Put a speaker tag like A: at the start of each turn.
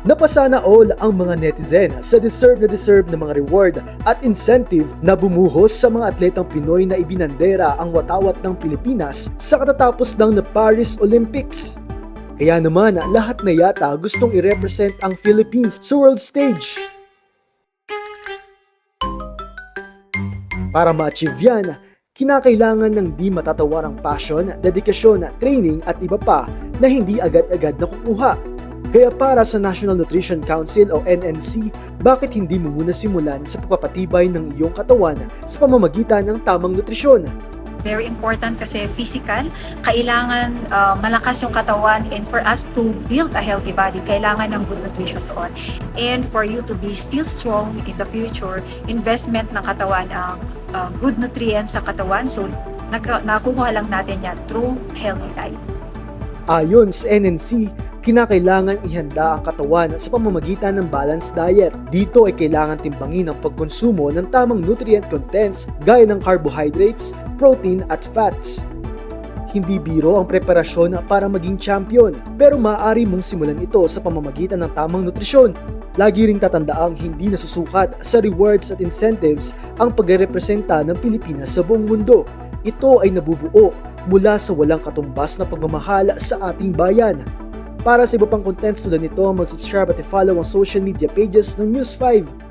A: Napasana all ang mga netizen sa deserve na deserve na mga reward at incentive na bumuhos sa mga atletang Pinoy na ibinandera ang watawat ng Pilipinas sa katatapos ng na Paris Olympics. Kaya naman, lahat na yata gustong i-represent ang Philippines sa world stage. Para ma-achieve yan, kinakailangan ng di matatawarang passion, dedikasyon, training at iba pa na hindi agad-agad nakukuha. Kaya para sa National Nutrition Council o NNC, bakit hindi mo muna simulan sa pagpapatibay ng iyong katawan sa pamamagitan ng tamang nutrisyon?
B: Very important kasi physical, kailangan uh, malakas yung katawan and for us to build a healthy body, kailangan ng good nutrition doon. And for you to be still strong in the future, investment ng katawan ang uh, good nutrients sa katawan. So, nakukuha lang natin yan through healthy diet.
A: Ayon sa NNC, kinakailangan ihanda ang katawan sa pamamagitan ng balanced diet. Dito ay kailangan timbangin ang pagkonsumo ng tamang nutrient contents gaya ng carbohydrates, protein at fats. Hindi biro ang preparasyon para maging champion, pero maaari mong simulan ito sa pamamagitan ng tamang nutrisyon. Lagi ring tatandaang hindi nasusukat sa rewards at incentives ang pagrepresenta ng Pilipinas sa buong mundo. Ito ay nabubuo mula sa walang katumbas na pagmamahal sa ating bayan. Para sa iba pang contents tulad nito, mag-subscribe at i-follow ang social media pages ng News 5